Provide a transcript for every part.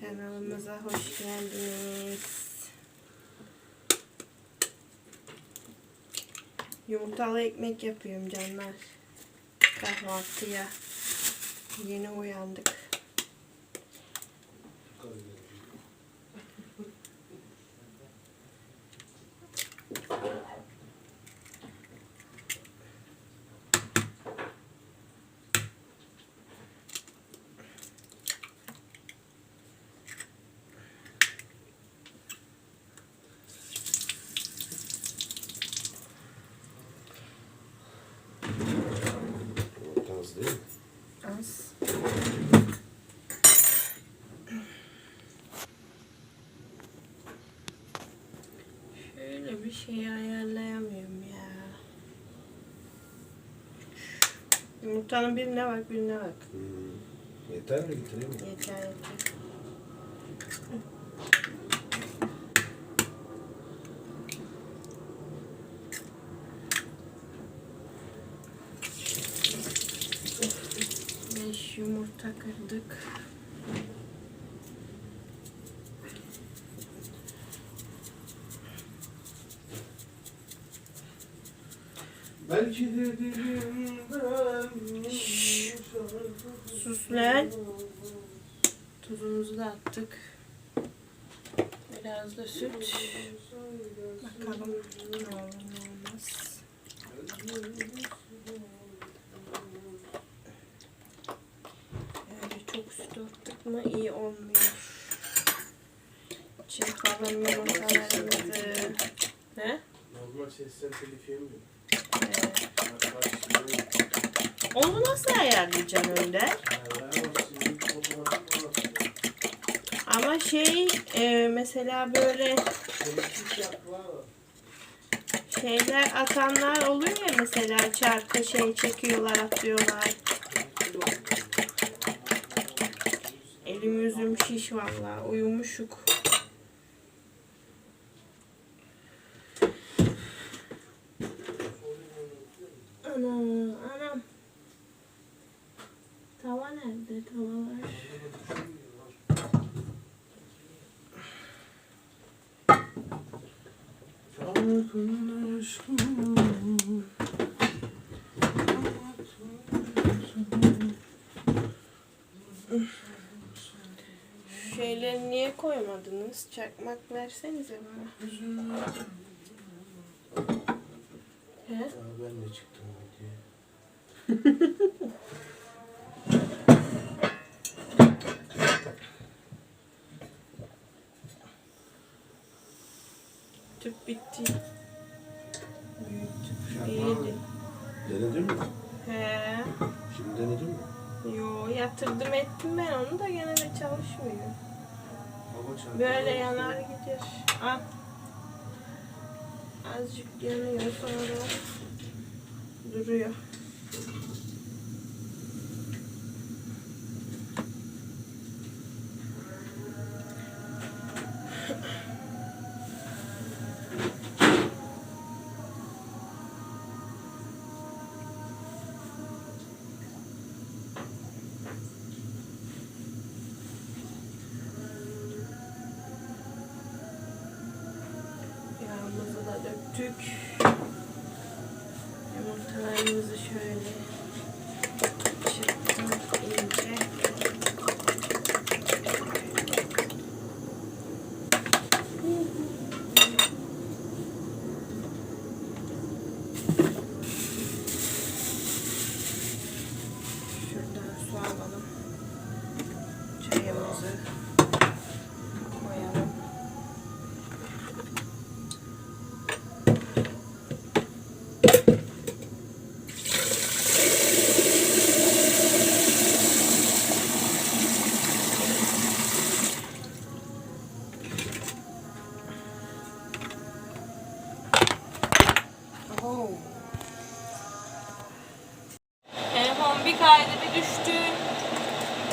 Kanalımıza hoş geldiniz. Yumurtalı ekmek yapıyorum canlar. Kahvaltıya. Yeni uyandık. Az değil mi? Az. Şöyle bir şey ayarlayamıyorum ya. Yumurtanın birine bak birine bak. Hmm. Yeter mi getireyim mi? Yeter yeter. Kırdık. Belki de dilimden Sus lan. Tuzumuzu da attık. Biraz da süt. Bakalım ne olur ne olmaz. Öyle çok süt mı iyi olmuyor. Çırpalım yumurtalarımızı. Ne? Normal sesten telif yemiyor. Arkadaşlar, onu nasıl ayarlayacaksın Önder? Ama şey e, mesela böyle şeyler atanlar oluyor ya mesela çarkı şey çekiyorlar atıyorlar. Elim yüzüm şiş valla uyumuşuk. Ana anam. Tava nerede tavalar? Şu Şeyleri niye koymadınız? Çakmak versenize bana. He? Ben de çıktım diye. Tüp bitti. Böyle yanar gider. Al. Azıcık yanıyor sonra duruyor. Telefon bir kaydı bir düştü.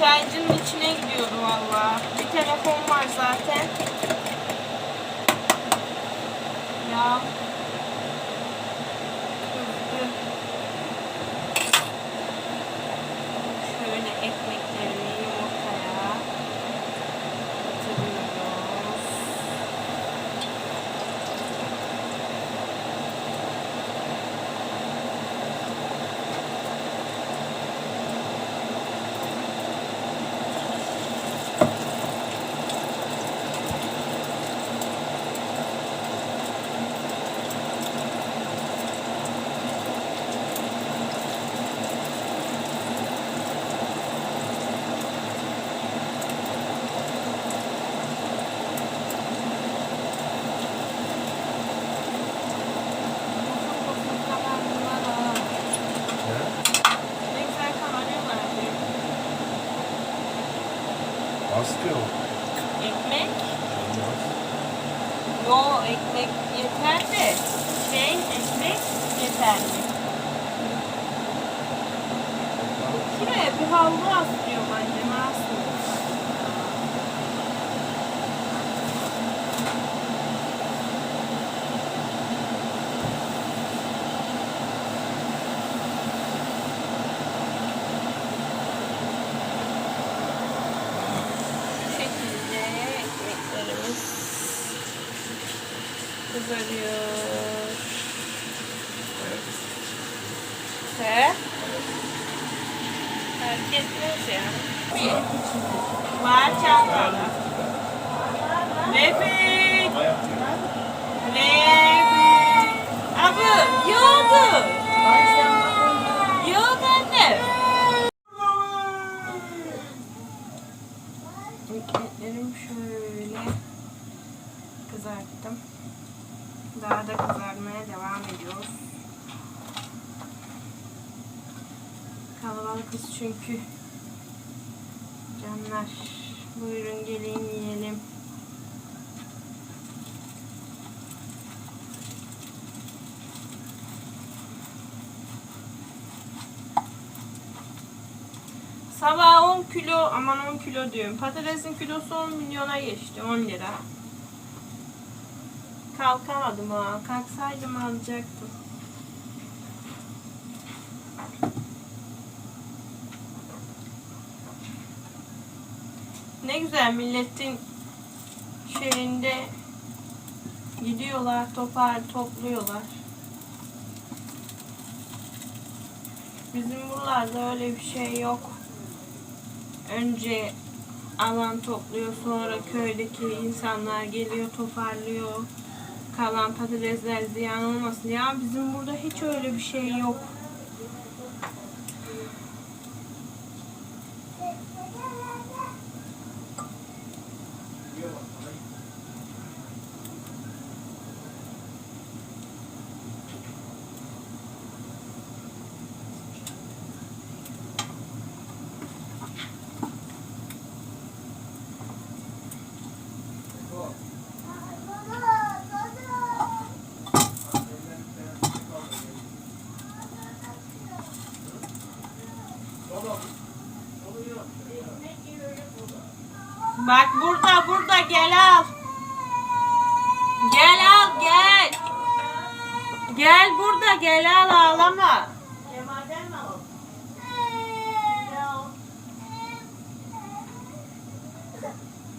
Çaycının içine gidiyordu valla. Bir telefon var zaten. Ya. Çünkü. Canlar buyurun gelin yiyelim. Sabah 10 kilo, aman 10 kilo diyorum. Patatesin kilosu 10 milyona geçti, 10 lira. Kalkamadım ha. Kalksaydım alacaktım. Ne güzel milletin şeyinde gidiyorlar, topar topluyorlar. Bizim buralarda öyle bir şey yok. Önce alan topluyor, sonra köydeki insanlar geliyor, toparlıyor. Kalan patatesler ziyan olmasın. Ya bizim burada hiç öyle bir şey yok. Bak burada burada gel al. Gel al gel. Gel burada gel al ağlama. Kemal'den mi alalım?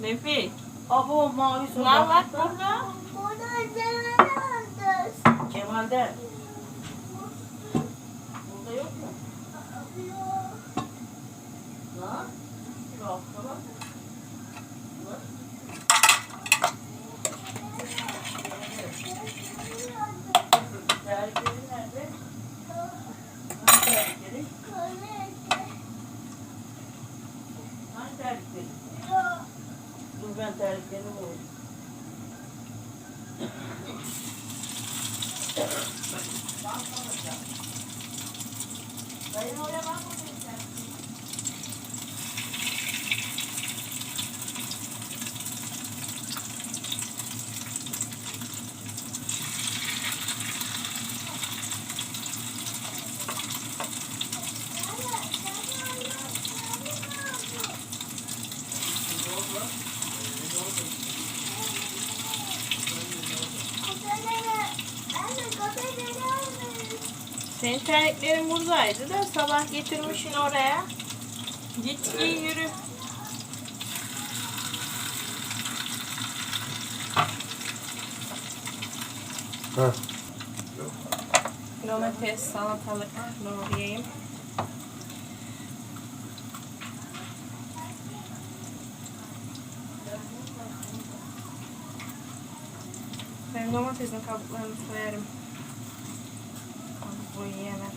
Nefik. Abo mavi soda. Lan bak burada. Kemal'den. Burada yok mu? Lan. Yok tamam. Terlikleri nerede? Hangi terlikleri? Hangi terlikleri? Dur ben terliklerini bulayım. Dayın oraya bakmadın terliklerin buradaydı da sabah getirmişsin oraya. Git giy yürü. Ha. Domates, salatalık doğrayayım. Ben domatesin kabuklarını soyarım. Kabuklu yiyemem.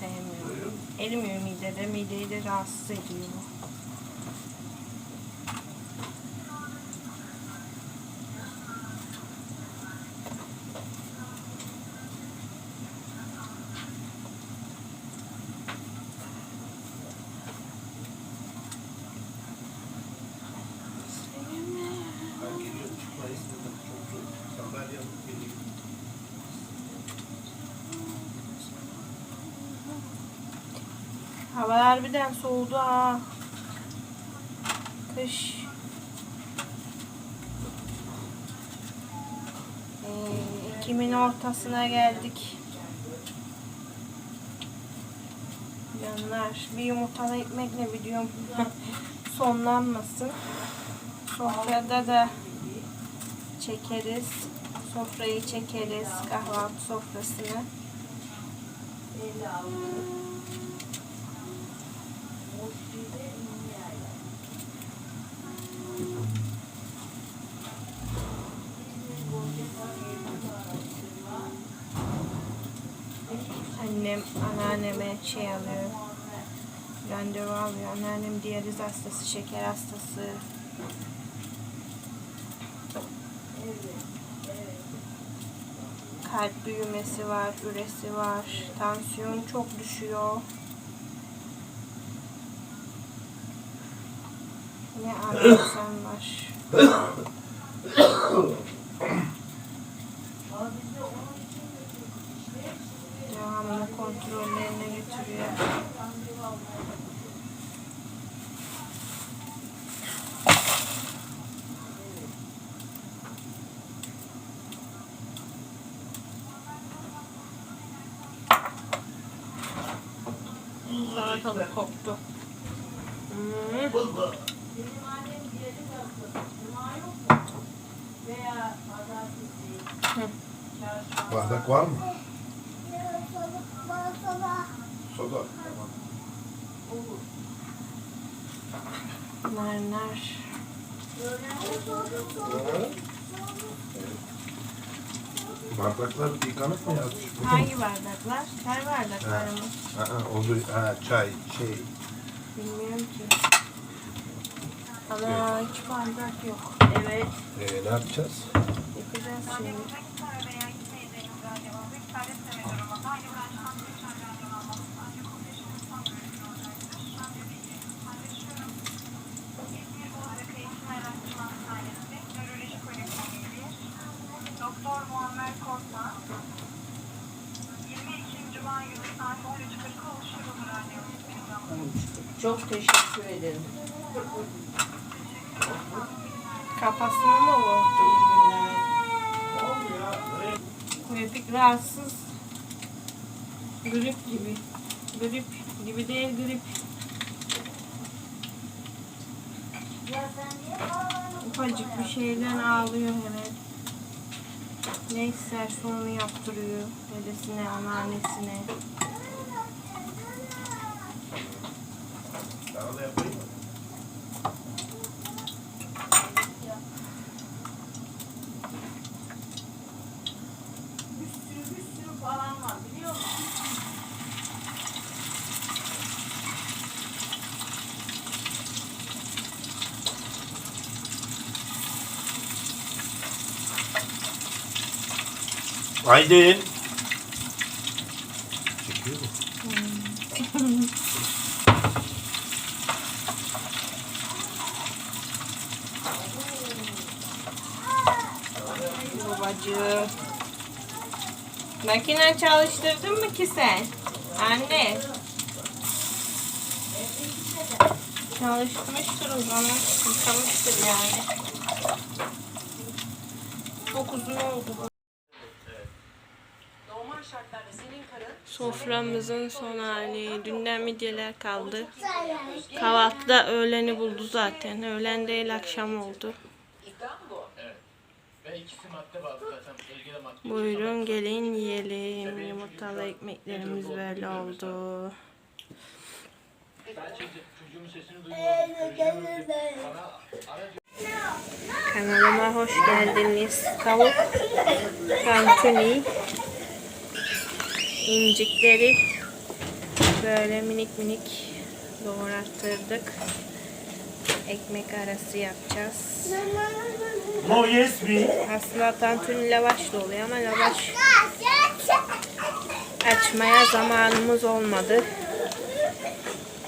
Sevmiyorum. Erimiyor midede. Mideyi de rahatsız ediyor. bu. Hava harbiden soğudu ha. Kış. Ee, Ekim'in ortasına geldik. Canlar bir yumurtalı ekmekle videom sonlanmasın. Sofrada da çekeriz. Sofrayı çekeriz. Kahvaltı sofrasını. Annem anneanneme şey alıyor. Randevu alıyor. Anneannem diyaliz hastası, şeker hastası. Kalp büyümesi var, üresi var. Tansiyon çok düşüyor. Ne ararsan var. Devamlı kontrollerine götürüyor. Salatalık koktu. Hmm. Benim annem diyaliz hastası. Cuma yok mu? Veya pazartesi. Hı. Çarşamba. Bardak var mı? Soda. Tamam. Olur. Narnar. Bardaklar yıkanık mı yazmış? Hangi bardaklar? Çay bardakları mı? Aa, oldu. Ha, çay, şey. Bilmiyorum ki. Ama hiç bardak yok. Evet. Ee, ne yapacağız? Yapacağız şimdi. Doktor Muammer Korkmaz. 22. Cuma günü saat 13.40'da oluşturulur randevunuz programı. Çok teşekkür ederim. Kafasını mı vurdu? İyi günler. Rahatsız. Grip gibi. Grip gibi değil grip. Ufacık bir şeyden ağlıyor hemen. Ne isterse onu yaptırıyor. Dedesine, anneannesine. Sana da yapayım mı? Bir sürü bir sürü falan var biliyor musun? Aydın. Çekiyor mu? Babacığım. Makine çalıştırdın mı ki sen? Anne. Çalışmıştır o zaman. Yıkamıştır yani. Çok uzun oldu bu. Normal şartlarda senin karın Soframızın son hali. Dünden midyeler kaldı. Kahvaltıda öğleni buldu zaten. Öğlen değil akşam oldu. Buyurun gelin yiyelim. Yumurtalı ekmeklerimiz böyle oldu. Kanalıma hoş geldiniz. Tavuk, tantuni, incikleri böyle minik minik doğrattırdık. Ekmek arası yapacağız. No yes me. Aslında tantuni lavaşla oluyor ama lavaş açmaya zamanımız olmadı.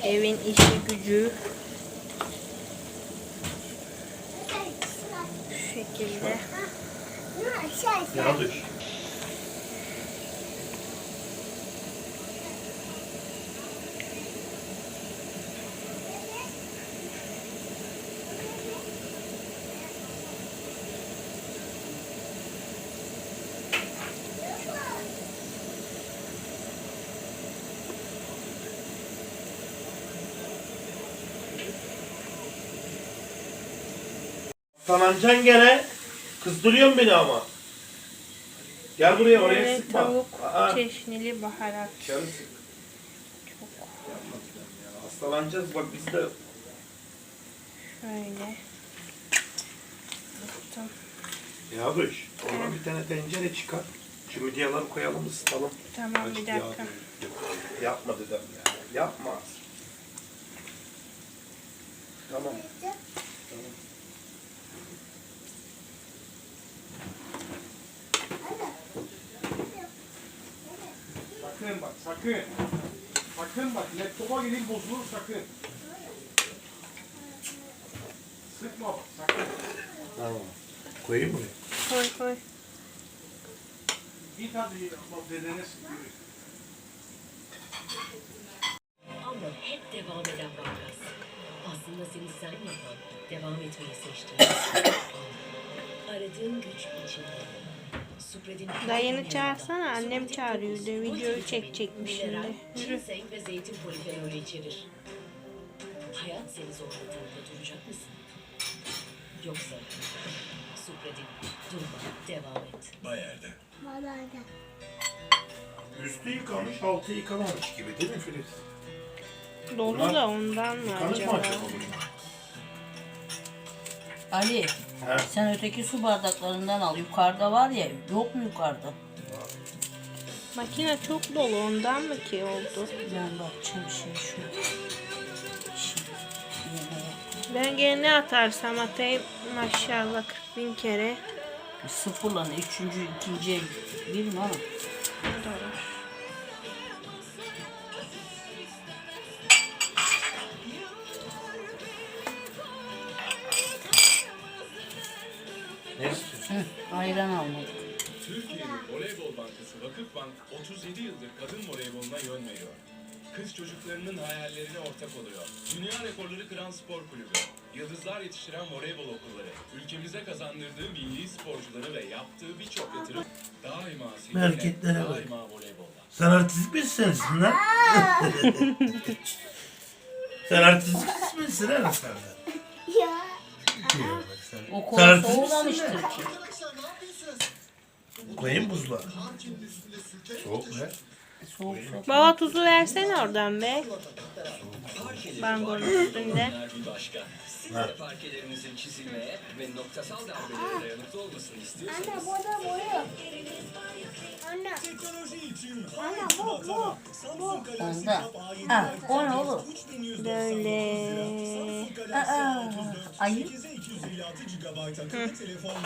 Evin işi gücü şu şekilde. Yanlış. Salanacaksın gene. Kızdırıyorsun beni ama. Gel buraya oraya Böyle sıkma. tavuk Aa, çeşnili baharat. dışarı sık. Çok Ya, Hastalanacağız bak biz de. şöyle. Bıktım. Yavruş, ona bir tane tencere çıkar. Şu midyeleri koyalım ısıtalım. Tamam bir dakika. Yapma dedim ya. Yapma. Tamam. Sakın sakın. Bak laptopa gelin bozulur sakın. Sıkma bak sakın. Tamam. Koyayım mı? Koy koy. Git hadi bak dedene sıkıyor. Ama hep devam eden vakası. Aslında seni sen yapan, devam etmeyi seçtiğin. Aradığın güç içinde. Dayını çağırsana annem çağırıyor de videoyu çekecekmiş şimdi. Yürü. ginseng ve zeytin polifenolü içerir. Hayat seni zorladığında duracak mısın? Yoksa Supredin durma, devam et. Üstü yıkamış, altı yıkamamış gibi değil mi Filiz? Dolu Bunlar da ondan mı Yıkanık mı acaba? acaba bunlar? Ali He? sen öteki su bardaklarından al. Yukarıda var ya yok mu yukarıda? Makine çok dolu ondan mı ki oldu? Ben bakacağım şey şu. Ben gene ne atarsam atayım maşallah 40 bin kere. Sıfırla üçüncü, ikinciye ama. Doğru. Ayran almadık. Türkiye'nin Voleybol Bankası Vakıfbank 37 yıldır kadın voleyboluna yön veriyor. Kız çocuklarının hayallerine ortak oluyor. Dünya rekorları kıran spor kulübü. Yıldızlar yetiştiren voleybol okulları. Ülkemize kazandırdığı milli sporcuları ve yaptığı birçok yatırım. Daima Hareketlere bak. daima voleybolda. Sen artist misin lan? sen artist misin lan sen? Diyor bak sen. O Sen konu soğumamıştır ki. Koyayım buzluğa. Soğuk be. Soğuk soğuk. Baba tuzu versene oradan be. Bangonun üstünde. Parkelerinizin çizilmeye ve noktasal darbelere dayanıklı olmasını istiyorsanız Anne bu da boyu. Anne. Anne bu bu. Bu. Onda. Ha, o ne oğlum? Böyle. Aa, ayı.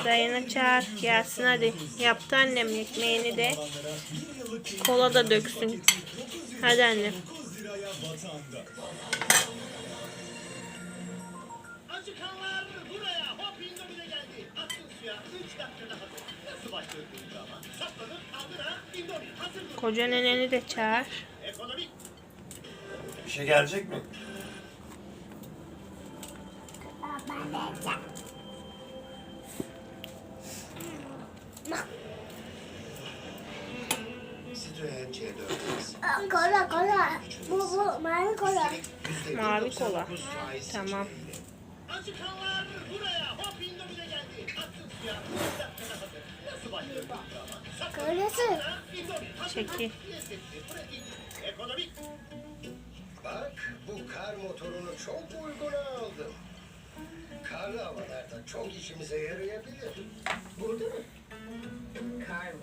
Dayını çağır gelsin hadi. Yaptı annem ekmeğini de. Kola da döksün. Hadi annem. Acıkanlar buraya. Hop indomine geldi. Attın suya. 3 dakikada hazır. Nasıl başlıyorsunuz ama? Saplanın kaldır ha. Indomie hazır mı? Koca neneni de çağır. Ekonomik. Bir şey gelecek mi? Kola kola. Bu bu mavi kola. Mavi kola. Tamam. Acıkanlar buraya. Hop indomine geldi. Attın suya. 3 dakikada hazır. Nasıl başlıyorsunuz ama? Saplanın Kolası. Çekil. Bak bu kar motorunu çok uyguna aldım. Karlı havalarda çok işimize yarayabilir. Burada mı? Kar mı?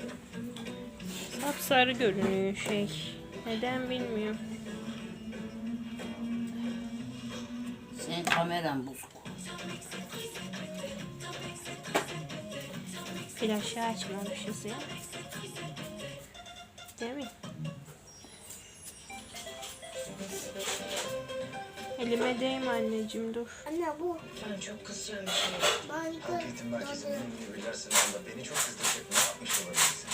Sapsarı görünüyor şey. Neden bilmiyorum. Senin kameran bozuk. Flaşı açmamışız ya. Değil mi? Elime değme anneciğim dur. Anne bu. Ben çok kızıyorum. Mavi Eğitim merkezinin müdürler sınavında beni çok kızdıracak ne yapmış olabilirsin?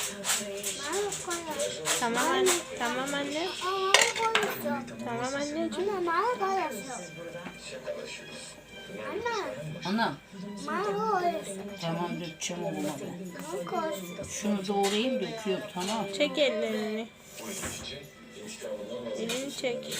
Mavi kola. Tamam anne. Tamam anne. Mavi kola. Tamam anneciğim. Anne mavi kola. Şakalaşıyoruz. Anne Anam mavi kola. tamam dökeceğim oğluma ben. Şunu doğrayayım döküyorum tamam. Çek ellerini. Elini çek.